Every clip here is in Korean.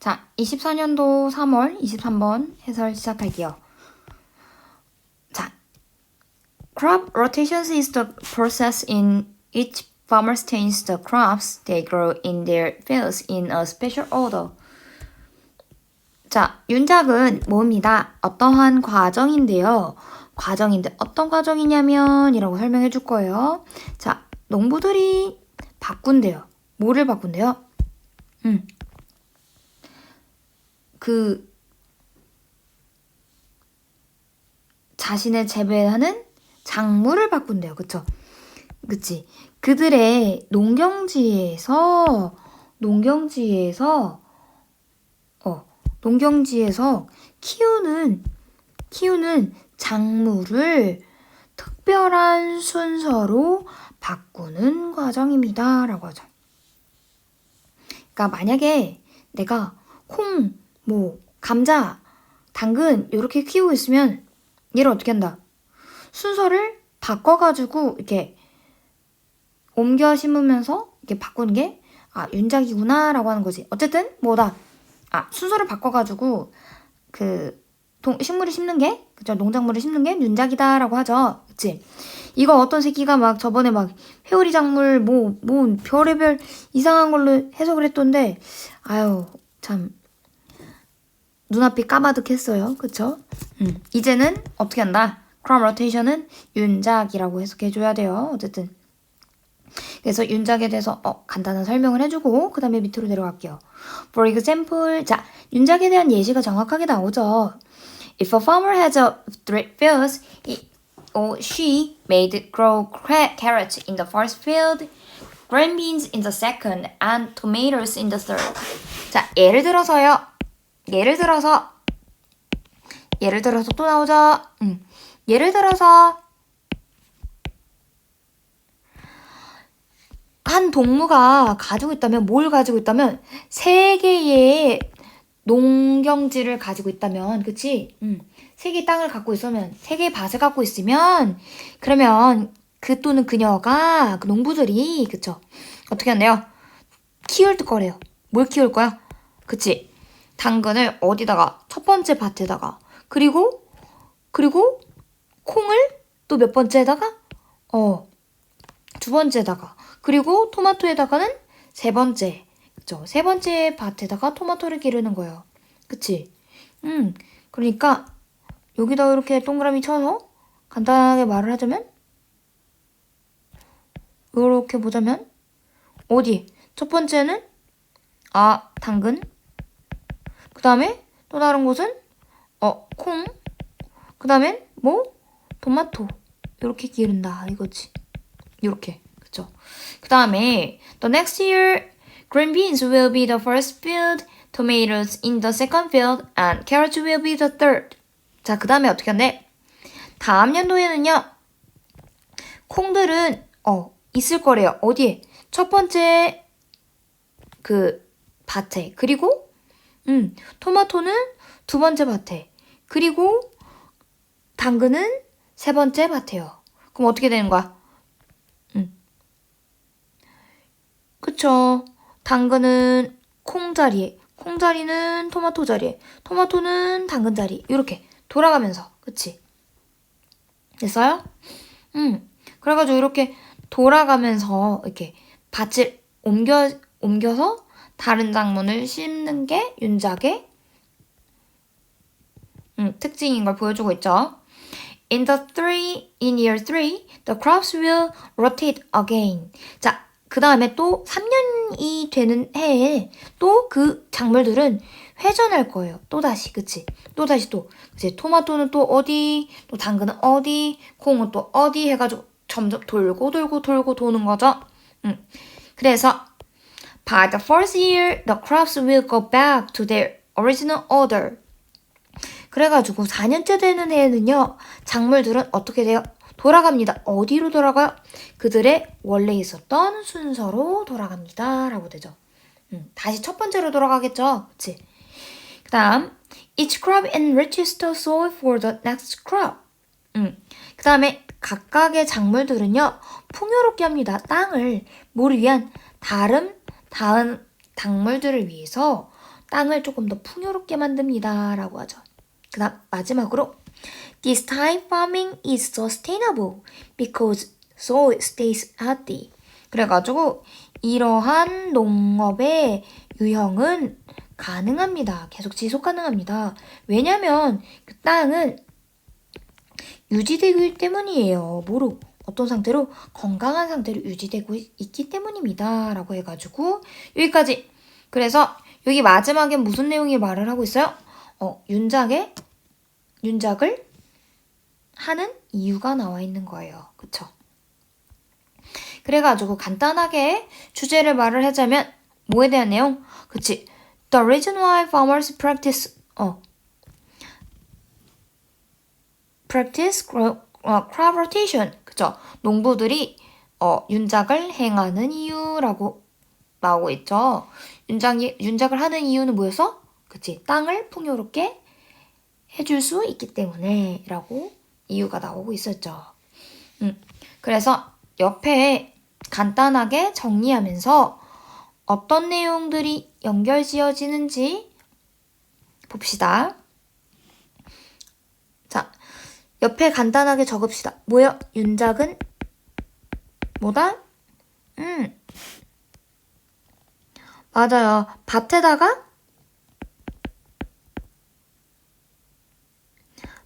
자, 24년도 3월 23번 해설 시작할게요. 자, crop rotations is the process in which farmers change the crops they grow in their fields in a special order. 자, 윤작은 뭐입니다. 어떠한 과정인데요. 과정인데 어떤 과정이냐면 이라고 설명해 줄 거예요. 자, 농부들이 바꾼대요. 뭐를 바꾼대요? 음. 그 자신의 재배하는 작물을 바꾼대요. 그쵸? 그치? 그들의 농경지에서 농경지에서 어 농경지에서 키우는 키우는 작물을 특별한 순서로 바꾸는 과정입니다 라고 하죠. 그러니까 만약에 내가 콩, 뭐 감자, 당근 이렇게 키우고 있으면 얘를 어떻게 한다? 순서를 바꿔가지고 이렇게 옮겨 심으면서 이렇게 바꾸는 게 아, 윤작이구나라고 하는 거지. 어쨌든 뭐다. 아, 순서를 바꿔가지고 그 동, 식물을 심는 게 그죠? 농작물을 심는 게 윤작이다라고 하죠. 그치? 이거 어떤 새끼가 막 저번에 막 회오리 작물 뭐, 뭐 별의별 이상한 걸로 해석을 했던데 아유 참 눈앞이 까마득했어요. 그쵸? 음. 이제는 어떻게 한다? 크롬 로테이션은 윤작이라고 해석해줘야 돼요. 어쨌든 그래서 윤작에 대해서 어, 간단한 설명을 해주고 그 다음에 밑으로 내려갈게요. For example, 자 윤작에 대한 예시가 정확하게 나오죠. If a farmer has a three fields, he or she made grow carrots in the first field, green beans in the second, and tomatoes in the third. 자 예를 들어서요. 예를 들어서 예를 들어서 또 나오죠. 음. 예를 들어서 한 동무가 가지고 있다면 뭘 가지고 있다면 세 개의 농경지를 가지고 있다면 그치? 음. 세 개의 땅을 갖고 있으면 세 개의 밭을 갖고 있으면 그러면 그 또는 그녀가 그 농부들이 그쵸? 어떻게 한대요? 키울 거래요. 뭘 키울 거야? 그치? 당근을 어디다가 첫 번째 밭에다가 그리고 그리고 콩을 또 몇 번째에다가? 어 두 번째에다가. 그리고 토마토에다가는 세 번째 그쵸? 세 번째 밭에다가 토마토를 기르는 거예요. 그치? 음 그러니까 여기다 이렇게 동그라미 쳐서 간단하게 말을 하자면 이렇게 보자면 어디? 첫 번째는 아 당근 그 다음에 또 다른 곳은 어, 콩. 그 다음엔 뭐? 토마토. 이렇게 기른다. 이거지. 이렇게. 그쵸? 그 다음에 the next year green beans will be the first field, tomatoes in the second field, and carrots will be the third. 자, 그 다음에 어떻게 한대? 다음 연도에는요. 콩들은 어, 있을 거래요. 어디에? 첫 번째 그 밭에. 그리고 음, 토마토는 두 번째 밭에. 그리고 당근은 세 번째 밭에요. 그럼 어떻게 되는 거야? 음. 그쵸. 당근은 콩 자리에, 콩 자리는 토마토 자리에, 토마토는 당근 자리. 이렇게 돌아가면서. 그치? 됐어요? 음. 그래가지고 이렇게 돌아가면서 이렇게 밭을 옮겨, 옮겨서 다른 작물을 심는 게 윤작의 음, 특징인 걸 보여주고 있죠. In the three, in year three, the crops will rotate again. 자, 그 다음에 또 3년이 되는 해에 또 그 작물들은 회전할 거예요. 또 다시, 그치? 또 다시 또. 그치? 토마토는 또 어디, 또 당근은 어디, 콩은 또 어디 해가지고 점점 돌고 돌고 돌고 도는 거죠. 음. 그래서 by the fourth year, the crops will go back to their original order. 그래가지고 4년째 되는 해에는요, 작물들은 어떻게 돼요? 돌아갑니다. 어디로 돌아가요? 그들의 원래 있었던 순서로 돌아갑니다. 라고 되죠. 음, 다시 첫 번째로 돌아가겠죠. 그치? 그 다음, each crop enriches the soil for the next crop. 음, 그 다음에 각각의 작물들은요, 풍요롭게 합니다. 땅을, 뭐를 위한? 다른, 다음 작물들을 위해서 땅을 조금 더 풍요롭게 만듭니다. 라고 하죠. 그 다음, 마지막으로, This time farming is sustainable because soil stays healthy. 그래가지고, 이러한 농업의 유형은 가능합니다. 계속 지속 가능합니다. 왜냐면 그 땅은 유지되고 있기 때문이에요. 뭐로? 어떤 상태로? 건강한 상태로 유지되고 있- 있기 때문입니다. 라고 해가지고 여기까지. 그래서 여기 마지막에 무슨 내용이 말을 하고 있어요? 어, 윤작의 윤작을 하는 이유가 나와 있는 거예요. 그쵸? 그래가지고 간단하게 주제를 말을 하자면 뭐에 대한 내용? 그치? The reason why farmers practice 어 practice 어, crop rotation 그쵸? 농부들이 어 윤작을 행하는 이유라고 나오고 있죠. 윤작이 윤작을 하는 이유는 뭐였어? 그치? 땅을 풍요롭게 해줄 수 있기 때문에 라고 이유가 나오고 있었죠. 음, 그래서 옆에 간단하게 정리하면서 어떤 내용들이 연결 지어지는지 봅시다. 자, 옆에 간단하게 적읍시다. 뭐요? 윤작은 뭐다? 음, 맞아요. 밭에다가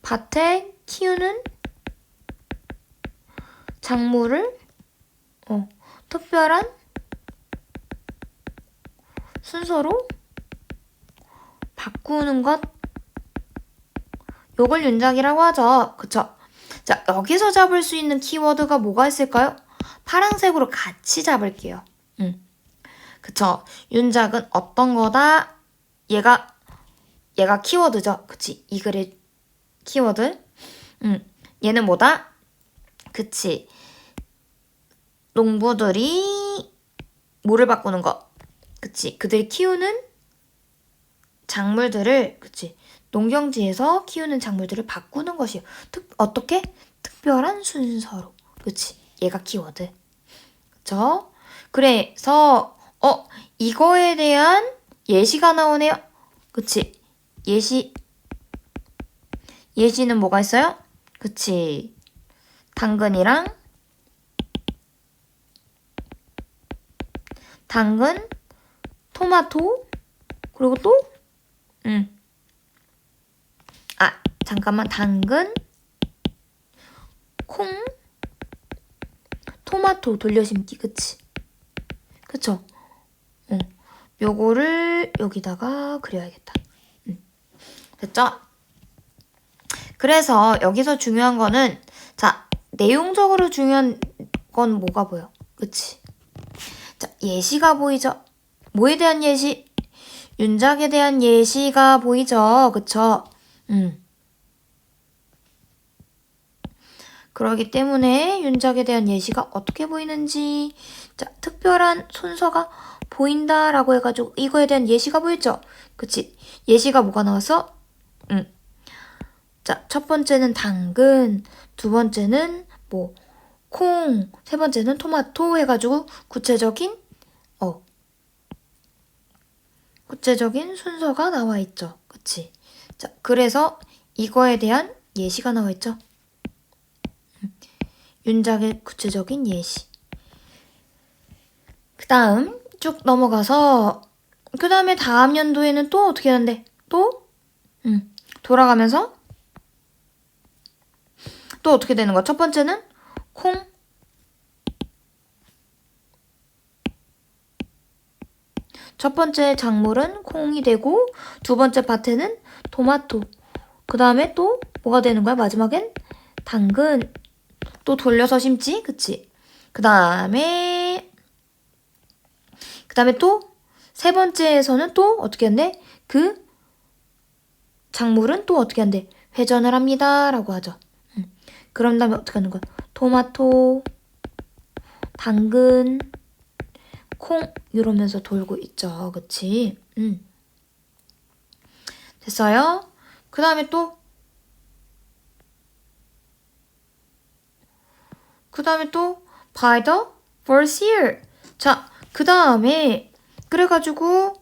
밭에 키우는 작물을 어, 특별한 순서로 바꾸는 것 요걸 윤작이라고 하죠. 그쵸? 자, 여기서 잡을 수 있는 키워드가 뭐가 있을까요? 파란색으로 같이 잡을게요. 음. 그쵸? 윤작은 어떤 거다? 얘가 얘가 키워드죠. 그치? 이 글의 키워드. 음. 얘는 뭐다? 그치? 농부들이 뭐를 바꾸는 거? 그치? 그들이 키우는 작물들을 그치? 농경지에서 키우는 작물들을 바꾸는 것이요. 특 어떻게? 특별한 순서로. 그치? 얘가 키워드. 그쵸? 그래서 어 이거에 대한 예시가 나오네요. 그치? 예시 예시는 뭐가 있어요? 그치? 당근이랑 당근, 토마토, 그리고 또, 음. 아, 잠깐만, 당근, 콩, 토마토 돌려심기, 그치? 그쵸? 어. 요거를 여기다가 그려야겠다. 음. 됐죠? 그래서 여기서 중요한 거는, 자, 내용적으로 중요한 건 뭐가 보여? 그치? 자, 예시가 보이죠? 뭐에 대한 예시? 윤작에 대한 예시가 보이죠? 그쵸? 음. 그러기 때문에 윤작에 대한 예시가 어떻게 보이는지, 자, 특별한 순서가 보인다 라고 해가지고 이거에 대한 예시가 보였죠? 그치? 예시가 뭐가 나왔어? 음. 자, 첫 번째는 당근, 두 번째는 뭐, 콩, 세 번째는 토마토 해가지고 구체적인 어 구체적인 순서가 나와 있죠. 그치? 자, 그래서 이거에 대한 예시가 나와 있죠. 음, 윤작의 구체적인 예시. 그 다음 쭉 넘어가서 그 다음에 다음 연도에는 또 어떻게 하는데? 또? 음, 돌아가면서 또 어떻게 되는 거야? 첫 번째는 콩 첫 번째 작물은 콩이 되고 두 번째 밭에는 토마토 그 다음에 또 뭐가 되는 거야 마지막엔 당근 또 돌려서 심지 그치 그 다음에 그 다음에 또 세 번째에서는 또 어떻게 한대 그 작물은 또 어떻게 한대 회전을 합니다 라고 하죠 음. 그런 다음에 어떻게 하는 거야 토마토, 당근, 콩 이러면서 돌고 있죠. 그치? 음. 됐어요? 그 다음에 또, 그 다음에 또, by the first year. 자, 그 다음에, 그래가지고,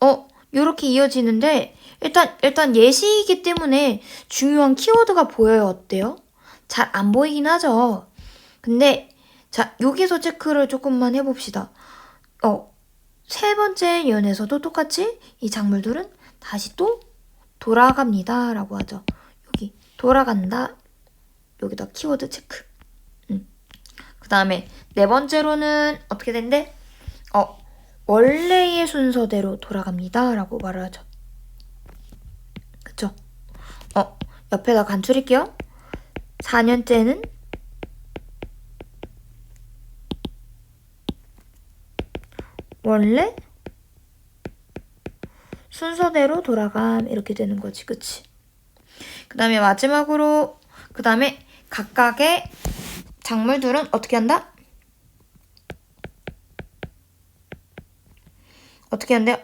어, 이렇게 이어지는데 일단 일단 예시이기 때문에 중요한 키워드가 보여요. 어때요? 잘 안 보이긴 하죠. 근데 자 여기서 체크를 조금만 해봅시다. 어, 세 번째 연에서도 똑같이 이 작물들은 다시 또 돌아갑니다. 라고 하죠. 여기 돌아간다. 여기다 키워드 체크. 음. 그 다음에 네 번째로는 어떻게 된대? 어, 원래의 순서대로 돌아갑니다. 라고 말을 하죠. 그쵸? 어, 옆에다 간추릴게요. 4년째는 원래 순서대로 돌아감 이렇게 되는 거지 그치 그 다음에 마지막으로 그 다음에 각각의 작물들은 어떻게 한다? 어떻게 한대요?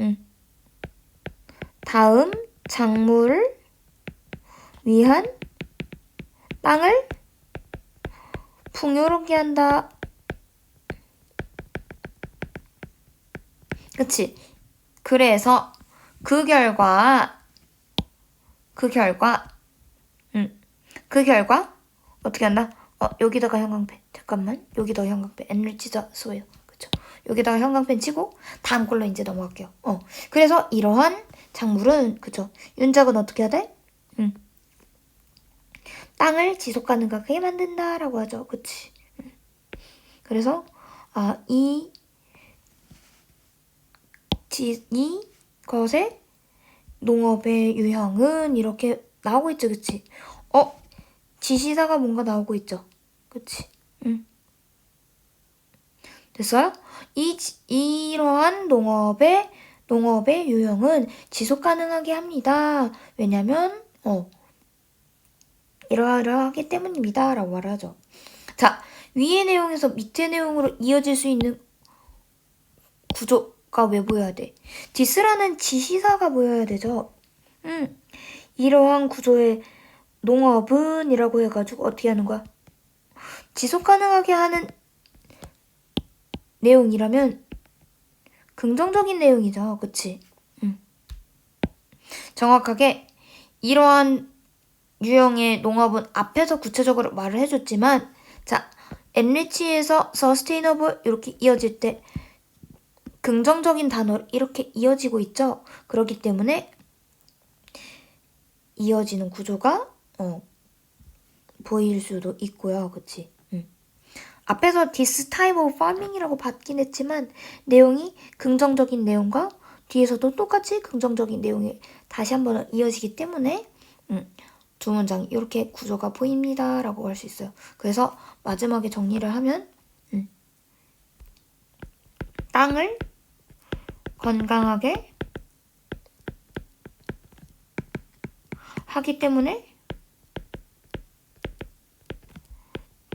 응. 다음 작물을 위한 땅을 풍요롭게 한다. 그치? 그래서 그 결과, 그 결과, 음, 그 결과, 어떻게 한다? 어, 여기다가 형광펜. 잠깐만. 여기다가 형광펜. 엔리치자 써요. 그쵸? 여기다가 형광펜 치고, 다음 걸로 이제 넘어갈게요. 어. 그래서 이러한 작물은, 그쵸? 윤작은 어떻게 해야 돼? 음. 땅을 지속 가능하게 만든다라고 하죠. 그치? 음. 그래서, 아, 이 지, 이 것의 농업의 유형은 이렇게 나오고 있죠, 그치? 어, 지시사가 뭔가 나오고 있죠, 그치? 응. 됐어요? 이, 이러한 농업의, 농업의 유형은 지속 가능하게 합니다. 왜냐면, 어, 이러이러하기 때문입니다. 라고 말하죠. 자, 위의 내용에서 밑의 내용으로 이어질 수 있는 구조, 왜 보여야 돼? 디스라는 지시사가 보여야 되죠. 음, 이러한 구조의 농업은 이라고 해가지고 어떻게 하는 거야? 지속 가능하게 하는 내용이라면 긍정적인 내용이죠. 그치? 음. 정확하게 이러한 유형의 농업은 앞에서 구체적으로 말을 해줬지만 자, 엔리치에서 서스테이너블 이렇게 이어질 때 긍정적인 단어 이렇게 이어지고 있죠. 그렇기 때문에 이어지는 구조가 어, 보일 수도 있고요. 그치? 음. 앞에서 this type of farming이라고 받긴 했지만 내용이 긍정적인 내용과 뒤에서도 똑같이 긍정적인 내용이 다시 한번 이어지기 때문에 음, 두 문장 이렇게 구조가 보입니다. 라고 할 수 있어요. 그래서 마지막에 정리를 하면 음, 땅을 건강하게 하기 때문에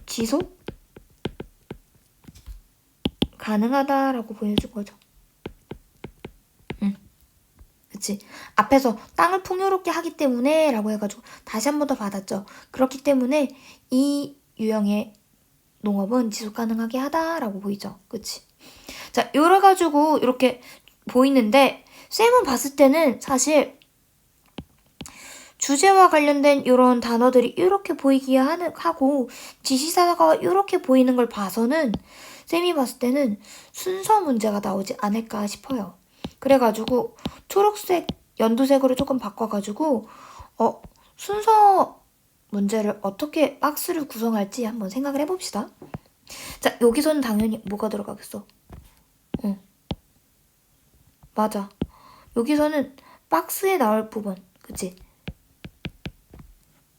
지속 가능하다라고 보여준 거죠. 응. 그치. 앞에서 땅을 풍요롭게 하기 때문에 라고 해가지고 다시 한 번 더 받았죠. 그렇기 때문에 이 유형의 농업은 지속 가능하게 하다라고 보이죠. 그치. 자, 이래가지고 이렇게 보이는데 쌤은 봤을 때는 사실 주제와 관련된 이런 단어들이 이렇게 보이기에 하는, 하고 지시사가 이렇게 보이는 걸 봐서는 쌤이 봤을 때는 순서 문제가 나오지 않을까 싶어요. 그래가지고 초록색, 연두색으로 조금 바꿔가지고 어 순서 문제를 어떻게 박스를 구성할지 한번 생각을 해봅시다. 자 여기서는 당연히 뭐가 들어가겠어? 응. 맞아. 여기서는 박스에 나올 부분, 그치?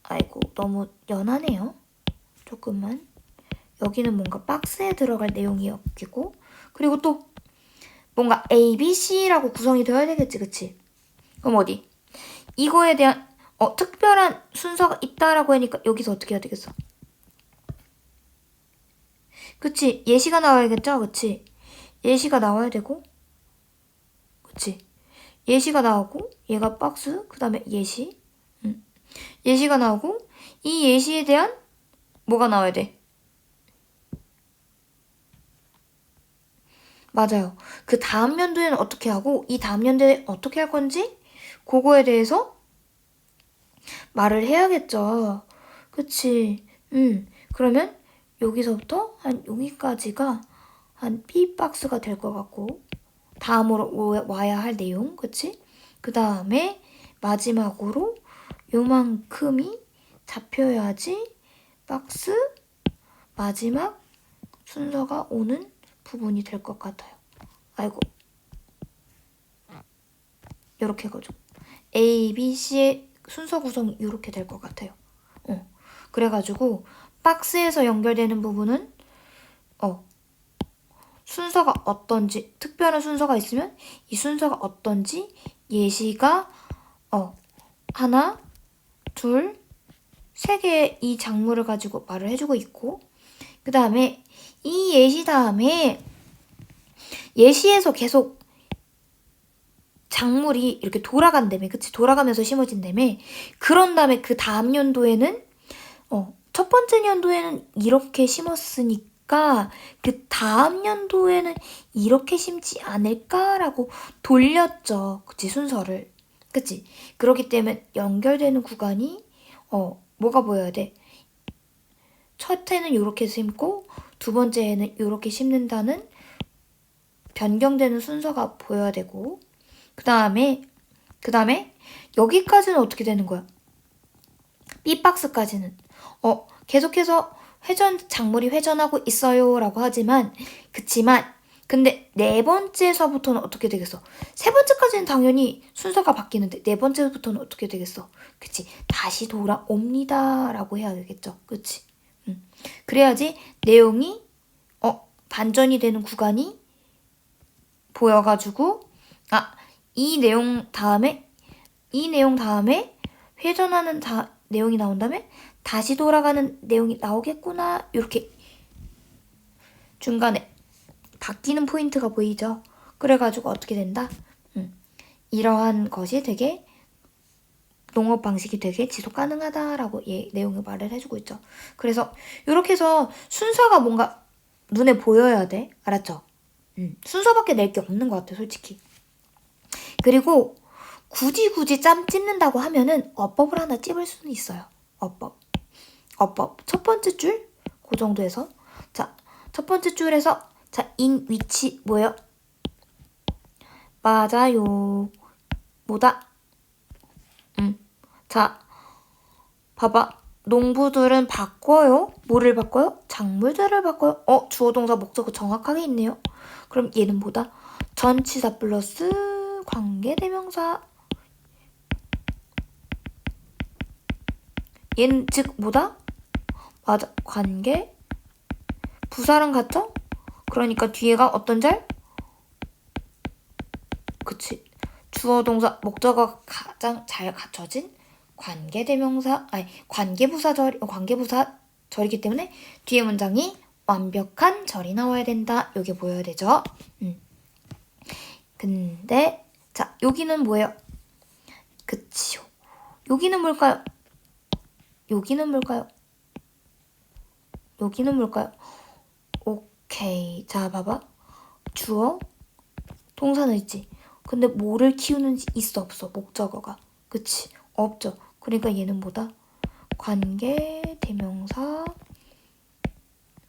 아이고, 너무 연하네요. 조금만. 여기는 뭔가 박스에 들어갈 내용이 었기고 그리고 또 뭔가 A, B, C라고 구성이 되어야 되겠지, 그치? 그럼 어디? 이거에 대한 어, 특별한 순서가 있다라고 하니까 여기서 어떻게 해야 되겠어? 그치? 예시가 나와야겠죠? 그치? 예시가 나와야 되고 그치? 예시가 나오고 얘가 박스 그 다음에 예시 음. 예시가 나오고 이 예시에 대한 뭐가 나와야 돼? 맞아요. 그 다음 연도에는 어떻게 하고 이 다음 연도에 어떻게 할 건지 그거에 대해서 말을 해야겠죠. 그치? 음. 그러면 여기서부터 한 여기까지가 한 B 박스가 될 것 같고 다음으로 오- 와야 할 내용, 그치? 그 다음에 마지막으로 요만큼이 잡혀야지 박스 마지막 순서가 오는 부분이 될 것 같아요. 아이고. 이렇게 해가지고 A, B, C의 순서 구성이 이렇게 될 것 같아요. 어. 그래가지고 박스에서 연결되는 부분은 어 순서가 어떤지 특별한 순서가 있으면 이 순서가 어떤지 예시가 어 하나 둘 세 개의 이 작물을 가지고 말을 해주고 있고 그 다음에 이 예시 다음에 예시에서 계속 작물이 이렇게 돌아간다며 그치 돌아가면서 심어진다며 그런 다음에 그 다음 연도에는 어, 첫 번째 연도에는 이렇게 심었으니까 그 다음 연도에는 이렇게 심지 않을까라고 돌렸죠. 그치, 순서를. 그치? 그렇기 때문에 연결되는 구간이, 어, 뭐가 보여야 돼? 첫 해는 이렇게 심고, 두 번째에는 이렇게 심는다는 변경되는 순서가 보여야 되고, 그 다음에, 그 다음에, 여기까지는 어떻게 되는 거야? B박스까지는. 어, 계속해서 회전, 작물이 회전하고 있어요. 라고 하지만, 그치만, 근데 네 번째서부터는 어떻게 되겠어? 세 번째까지는 당연히 순서가 바뀌는데, 네 번째부터는 어떻게 되겠어? 그치. 다시 돌아옵니다. 라고 해야 되겠죠. 그치. 음. 그래야지 내용이, 어, 반전이 되는 구간이 보여가지고, 아, 이 내용 다음에, 이 내용 다음에 회전하는 다, 내용이 나온 다음에 다시 돌아가는 내용이 나오겠구나. 이렇게 중간에 바뀌는 포인트가 보이죠. 그래가지고 어떻게 된다? 음, 이러한 것이 되게 농업 방식이 되게 지속 가능하다라고 예, 내용을 말을 해주고 있죠. 그래서 이렇게 해서 순서가 뭔가 눈에 보여야 돼. 알았죠? 음, 순서밖에 낼 게 없는 것 같아, 솔직히. 그리고 굳이 굳이 짬 찝는다고 하면은 어법을 하나 찝을 수는 있어요. 어법. 어법. 첫 번째 줄, 그 정도에서. 자, 첫 번째 줄에서, 자, 인 위치 뭐예요? 맞아요. 뭐다? 음. 자, 봐봐. 농부들은 바꿔요. 뭐를 바꿔요? 작물들을 바꿔요. 어, 주어 동사 목적어 정확하게 있네요. 그럼 얘는 뭐다? 전치사 플러스 관계대명사. 얘는 즉 뭐다? 맞아. 관계 부사랑 같죠? 그러니까 뒤에가 어떤 절? 그치. 주어 동사 목적어가 가장 잘 갖춰진 관계대명사 아니 관계부사 절 관계부사 절이기 때문에 뒤에 문장이 완벽한 절이 나와야 된다. 요게 보여야 되죠. 음. 근데 자 여기는 뭐예요? 그치요. 여기는 뭘까요? 여기는 뭘까요? 여기는 뭘까요? 오케이. 자, 봐봐. 주어, 동사는 있지. 근데 뭐를 키우는지 있어, 없어? 목적어가. 그치? 없죠. 그러니까 얘는 뭐다? 관계, 대명사.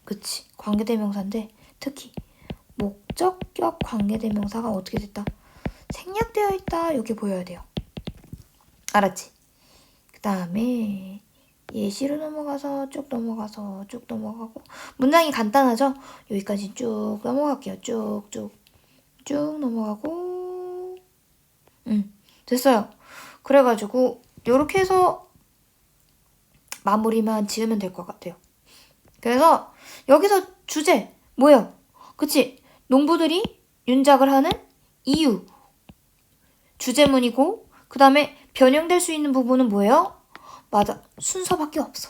그치? 관계, 대명사인데, 특히, 목적격 관계, 대명사가 어떻게 됐다? 생략되어 있다. 여기 보여야 돼요. 알았지? 그 다음에, 예시로 넘어가서 쭉 넘어가서 쭉 넘어가고 문장이 간단하죠? 여기까지 쭉 넘어갈게요. 쭉쭉 쭉 넘어가고 음 됐어요. 그래가지고 이렇게 해서 마무리만 지으면 될 것 같아요. 그래서 여기서 주제 뭐예요? 그치? 농부들이 윤작을 하는 이유 주제문이고 그 다음에 변형될 수 있는 부분은 뭐예요? 맞아. 순서밖에 없어.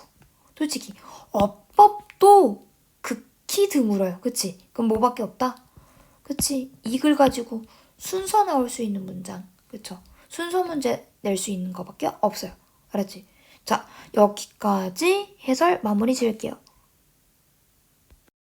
솔직히. 어법도 극히 드물어요. 그치? 그럼 뭐밖에 없다? 그치? 이글 가지고 순서 나올 수 있는 문장. 그쵸? 순서 문제 낼 수 있는 거밖에 없어요. 알았지? 자, 여기까지 해설 마무리 지을게요.